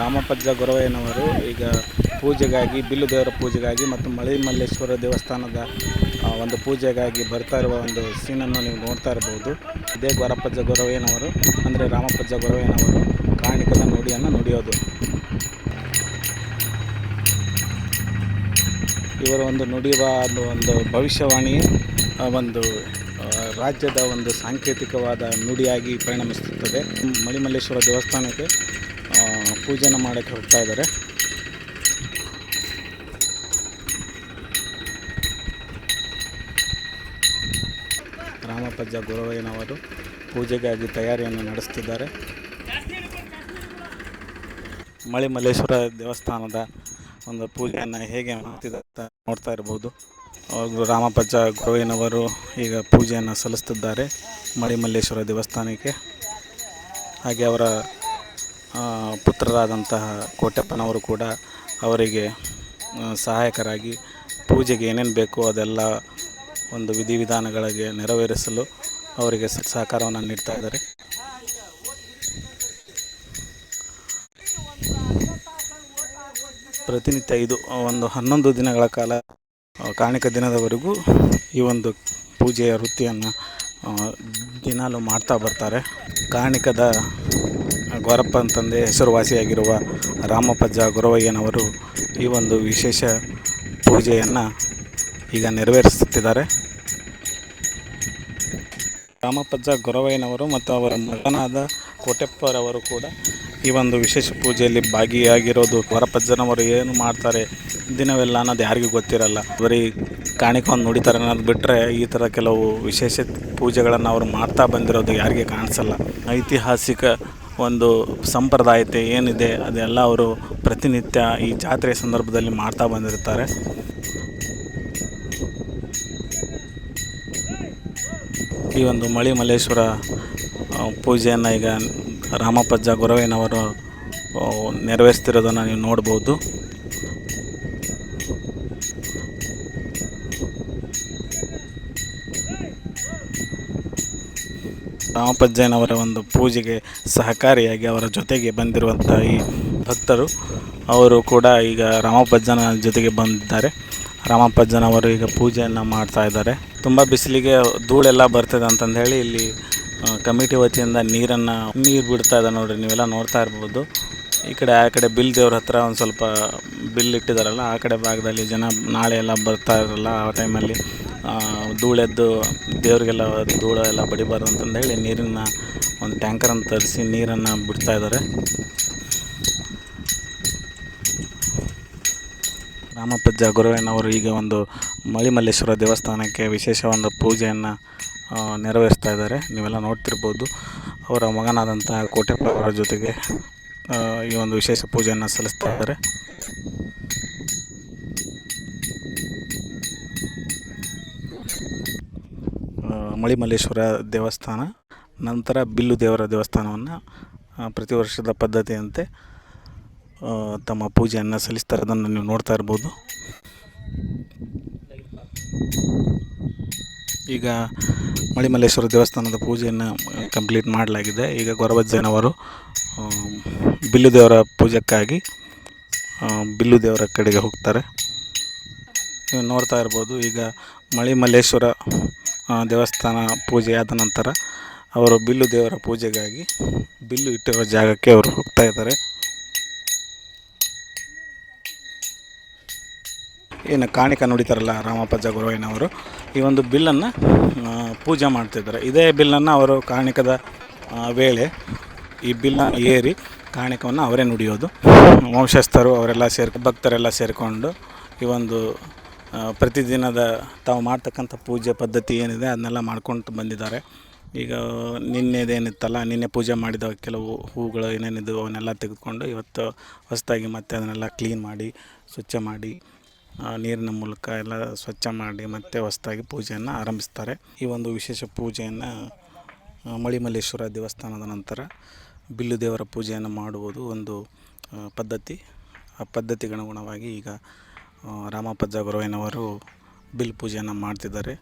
ರಾಮಪಜ್ಜ ಗೊರವಯ್ಯನವರು ಈಗ ಪೂಜೆಗಾಗಿ, ಬಿಲ್ಲು ದೇವರ ಪೂಜೆಗಾಗಿ ಮತ್ತು ಮಳೆ ಮಲ್ಲೇಶ್ವರ ದೇವಸ್ಥಾನದ ಒಂದು ಪೂಜೆಗಾಗಿ ಬರ್ತಾ ಇರುವ ಒಂದು ಸೀನನ್ನು ನೀವು ನೋಡ್ತಾ ಇರಬಹುದು ಇದೇ ಗೊರಪಜ್ಜ ಗೊರವಯ್ಯನವರು, ಅಂದರೆ ರಾಮಪಜ್ಜ ಗೊರವಯ್ಯನವರು ಕಾಣಿಕದ ನುಡಿಯನ್ನು ನುಡಿಯೋದು. ಇವರ ಒಂದು ನುಡಿಯುವ ಒಂದು ಭವಿಷ್ಯವಾಣಿ ಒಂದು ರಾಜ್ಯದ ಒಂದು ಸಾಂಕೇತಿಕವಾದ ನುಡಿಯಾಗಿ ಪರಿಣಮಿಸುತ್ತದೆ. ಮಳಿಮಲ್ಲೇಶ್ವರ ದೇವಸ್ಥಾನಕ್ಕೆ ಪೂಜೆನ ಮಾಡೋಕ್ಕೆ ಹೋಗ್ತಾ ಇದ್ದಾರೆ. ರಾಮಪಜ್ಜ ಗುರುವಯ್ಯನವರು ಪೂಜೆಗಾಗಿ ತಯಾರಿಯನ್ನು ನಡೆಸ್ತಿದ್ದಾರೆ. ಮಳಿಮಲ್ಲೇಶ್ವರ ದೇವಸ್ಥಾನದ ಒಂದು ಪೂಜೆಯನ್ನು ಹೇಗೆ ಮಾಡ್ತಿದ್ದಾರೆ ಅಂತ ನೋಡ್ತಾ ಇರ್ಬೋದು. ಅವರು ರಾಮಪಜ್ಜ ಗುರುವಿನವರು ಈಗ ಪೂಜೆಯನ್ನು ಸಲ್ಲಿಸ್ತಿದ್ದಾರೆ ಮಳಿಮಲ್ಲೇಶ್ವರ ದೇವಸ್ಥಾನಕ್ಕೆ. ಹಾಗೆ ಅವರ ಪುತ್ರರಾದಂತಹ ಕೋಟೆಪ್ಪನವರು ಕೂಡ ಅವರಿಗೆ ಸಹಾಯಕರಾಗಿ ಪೂಜೆಗೆ ಏನೇನು ಬೇಕೋ ಅದೆಲ್ಲ ಒಂದು ವಿಧಿವಿಧಾನಗಳಿಗೆ ನೆರವೇರಿಸಲು ಅವರಿಗೆ ಸಹಕಾರವನ್ನು ನೀಡ್ತಾ ಇದ್ದಾರೆ. ಪ್ರತಿನಿತ್ಯ ಇದು ಒಂದು ಹನ್ನೊಂದು ದಿನಗಳ ಕಾಲ ಕಾಣಿಕ ದಿನದವರೆಗೂ ಈ ಒಂದು ಪೂಜೆಯ ವೃತ್ತಿಯನ್ನು ದಿನಾಲು ಮಾಡ್ತಾ ಬರ್ತಾರೆ. ಕಾಣಿಕದ ಗೊರಪ್ಪನ ಅಂತಂದೆ ಹೆಸರುವಾಸಿಯಾಗಿರುವ ರಾಮಪಜ್ಜ ಗೊರವಯ್ಯನವರು ಈ ಒಂದು ವಿಶೇಷ ಪೂಜೆಯನ್ನು ಈಗ ನೆರವೇರಿಸುತ್ತಿದ್ದಾರೆ. ರಾಮಪಜ್ಜ ಗೊರವಯ್ಯನವರು ಮತ್ತು ಅವರ ಮಗನಾದ ಕೋಟೆಪ್ಪರವರು ಕೂಡ ಈ ಒಂದು ವಿಶೇಷ ಪೂಜೆಯಲ್ಲಿ ಭಾಗಿಯಾಗಿರೋದು. ವರಪಜ್ಜನವರು ಏನು ಮಾಡ್ತಾರೆ ದಿನವೆಲ್ಲ ಅನ್ನೋದು ಯಾರಿಗೂ ಗೊತ್ತಿರಲ್ಲ. ಬರೀ ಕಾಣಿಕೊಂಡು ನುಡಿತಾರೆ ಅನ್ನೋದು ಬಿಟ್ಟರೆ ಈ ಥರ ಕೆಲವು ವಿಶೇಷ ಪೂಜೆಗಳನ್ನು ಅವರು ಮಾಡ್ತಾ ಬಂದಿರೋದು ಯಾರಿಗೆ ಕಾಣಿಸಲ್ಲ. ಐತಿಹಾಸಿಕ ಒಂದು ಸಂಪ್ರದಾಯತೆ ಏನಿದೆ ಅದೆಲ್ಲ ಅವರು ಪ್ರತಿನಿತ್ಯ ಈ ಜಾತ್ರೆಯ ಸಂದರ್ಭದಲ್ಲಿ ಮಾಡ್ತಾ ಬಂದಿರ್ತಾರೆ. ಈ ಒಂದು ಮಳಿ ಮಲ್ಲೇಶ್ವರ ಪೂಜೆಯನ್ನು ಈಗ ರಾಮಪಜ್ಜ ಗೊರವೇನವರು ನೆರವೇರಿಸ್ತಿರೋದನ್ನು ನೀವು ನೋಡ್ಬೋದು. ರಾಮಪಜ್ಜನವರ ಒಂದು ಪೂಜೆಗೆ ಸಹಕಾರಿಯಾಗಿ ಅವರ ಜೊತೆಗೆ ಬಂದಿರುವಂಥ ಈ ಭಕ್ತರು, ಅವರು ಕೂಡ ಈಗ ರಾಮಪ್ಪಜ್ಜನ ಜೊತೆಗೆ ಬಂದಿದ್ದಾರೆ. ರಾಮಪಜ್ಜನವರು ಈಗ ಪೂಜೆಯನ್ನು ಮಾಡ್ತಾ ಇದ್ದಾರೆ. ತುಂಬ ಬಿಸಿಲಿಗೆ ಧೂಳೆಲ್ಲ ಬರ್ತದೆ ಅಂತಂದು ಹೇಳಿ ಇಲ್ಲಿ ಕಮಿಟಿ ವತಿಯಿಂದ ನೀರನ್ನು, ನೀರು ಬಿಡ್ತಾ ಇದ್ದಾರೆ ನೋಡ್ರಿ, ನೀವೆಲ್ಲ ನೋಡ್ತಾ ಇರ್ಬೋದು. ಈ ಕಡೆ, ಆ ಕಡೆ ಬಿಲ್ ದೇವ್ರ ಹತ್ರ ಒಂದು ಸ್ವಲ್ಪ ಬಿಲ್ ಇಟ್ಟಿದ್ದಾರಲ್ಲ ಆ ಕಡೆ ಭಾಗದಲ್ಲಿ ಜನ ನಾಳೆ ಎಲ್ಲ ಬರ್ತಾ ಇರಲ್ಲ ಆ ಟೈಮಲ್ಲಿ ಧೂಳೆದ್ದು, ದೇವರಿಗೆಲ್ಲ ಧೂಳು ಎಲ್ಲ ಬಡಿಬಾರ್ದು ಅಂತಂದು ಹೇಳಿ ನೀರನ್ನು ಒಂದು ಟ್ಯಾಂಕರನ್ನು ತರಿಸಿ ನೀರನ್ನು ಬಿಡ್ತಾ ಇದ್ದಾರೆ ರಾಮಪ್ಪಜ್ಜ ಗುರುವಯ್ಯನವರು ಈಗ ಒಂದು ಮಳಿಮಲ್ಲೇಶ್ವರ ದೇವಸ್ಥಾನಕ್ಕೆ ವಿಶೇಷ ಒಂದು ಪೂಜೆಯನ್ನು ನೆರವೇರಿಸ್ತಾ ಇದ್ದಾರೆ ನೀವೆಲ್ಲ ನೋಡ್ತಿರ್ಬೋದು. ಅವರ ಮಗನಾದಂಥ ಕೋಟೆಪ್ಪ ಅವರ ಜೊತೆಗೆ ಈ ಒಂದು ವಿಶೇಷ ಪೂಜೆಯನ್ನು ಸಲ್ಲಿಸ್ತಾ ಇದ್ದಾರೆ ಮಳಿಮಲ್ಲೇಶ್ವರ ದೇವಸ್ಥಾನ, ನಂತರ ಬಿಲ್ಲು ದೇವರ ದೇವಸ್ಥಾನವನ್ನು ಪ್ರತಿ ವರ್ಷದ ಪದ್ಧತಿಯಂತೆ ತಮ್ಮ ಪೂಜೆಯನ್ನು ಸಲ್ಲಿಸ್ತಾರೆ. ಅದನ್ನು ನೀವು ನೋಡ್ತಾ ಇರ್ಬೋದು. ಈಗ ಮಳಿಮಲ್ಲೇಶ್ವರ ದೇವಸ್ಥಾನದ ಪೂಜೆಯನ್ನು ಕಂಪ್ಲೀಟ್ ಮಾಡಲಾಗಿದೆ. ಈಗ ಗೊರಬಜ್ಜನವರು ಬಿಲ್ಲು ದೇವರ ಪೂಜೆಕ್ಕಾಗಿ ಬಿಲ್ಲು ದೇವರ ಕಡೆಗೆ ಹೋಗ್ತಾರೆ. ನೀವು ನೋಡ್ತಾ ಇರ್ಬೋದು. ಈಗ ಮಳಿಮಲ್ಲೇಶ್ವರ ದೇವಸ್ಥಾನ ಪೂಜೆ ಆದ ನಂತರ ಅವರು ಬಿಲ್ಲು ದೇವರ ಪೂಜೆಗಾಗಿ ಬಿಲ್ಲು ಇಟ್ಟಿರುವ ಜಾಗಕ್ಕೆ ಅವರು ಹೋಗ್ತಾ ಇದ್ದಾರೆ. ಏನು ಕಾಣಿಕ ನುಡಿತಾರಲ್ಲ ರಾಮಪ್ಪ ಗುರುವಯ್ಯನವರು ಈ ಒಂದು ಬಿಲ್ಲನ್ನು ಪೂಜೆ ಮಾಡ್ತಿದ್ದಾರೆ ಇದೇ ಬಿಲ್ಲನ್ನು ಅವರು ಕಾಣಿಕದ ವೇಳೆ ಈ ಬಿಲ್ಲನ್ನು ಏರಿ ಕಾಣಿಕವನ್ನು ಅವರೇ ನುಡಿಯೋದು. ವಂಶಸ್ಥರು ಅವರೆಲ್ಲ ಸೇರ್ಕೊ, ಭಕ್ತರೆಲ್ಲ ಸೇರಿಕೊಂಡು ಈ ಒಂದು ಪ್ರತಿದಿನದ ತಾವು ಮಾಡ್ತಕ್ಕಂಥ ಪೂಜೆ ಪದ್ಧತಿ ಏನಿದೆ ಅದನ್ನೆಲ್ಲ ಮಾಡ್ಕೊಂಡು ಬಂದಿದ್ದಾರೆ. ಈಗ ನಿನ್ನೆದೇನಿತ್ತಲ್ಲ, ನಿನ್ನೆ ಪೂಜೆ ಮಾಡಿದ ಕೆಲವು ಹೂಗಳು ಏನೇನಿದ್ದವು ಅವನ್ನೆಲ್ಲ ತೆಗೆದುಕೊಂಡು ಇವತ್ತು ಹೊಸದಾಗಿ ಮತ್ತೆ ಅದನ್ನೆಲ್ಲ ಕ್ಲೀನ್ ಮಾಡಿ, ಸ್ವಚ್ಛ ಮಾಡಿ ನೀರಿನ ಮೂಲಕ ಎಲ್ಲ ಸ್ವಚ್ಛ ಮಾಡಿ ಮತ್ತೆ ಹೊಸದಾಗಿ ಪೂಜೆಯನ್ನು ಆರಂಭಿಸ್ತಾರೆ. ಈ ಒಂದು ವಿಶೇಷ ಪೂಜೆಯನ್ನು ಮಳಿಮಲ್ಲೇಶ್ವರ ದೇವಸ್ಥಾನದ ನಂತರ ಬಿಲ್ಲು ದೇವರ ಪೂಜೆಯನ್ನು ಮಾಡುವುದು ಒಂದು ಪದ್ಧತಿ. ಆ ಪದ್ಧತಿಗನುಗುಣವಾಗಿ ಈಗ ರಾಮಪ್ಪಜ್ಜ ಗುರುವಿನವರು ಬಿಲ್ ಪೂಜೆಯನ್ನು ಮಾಡ್ತಿದ್ದಾರೆ.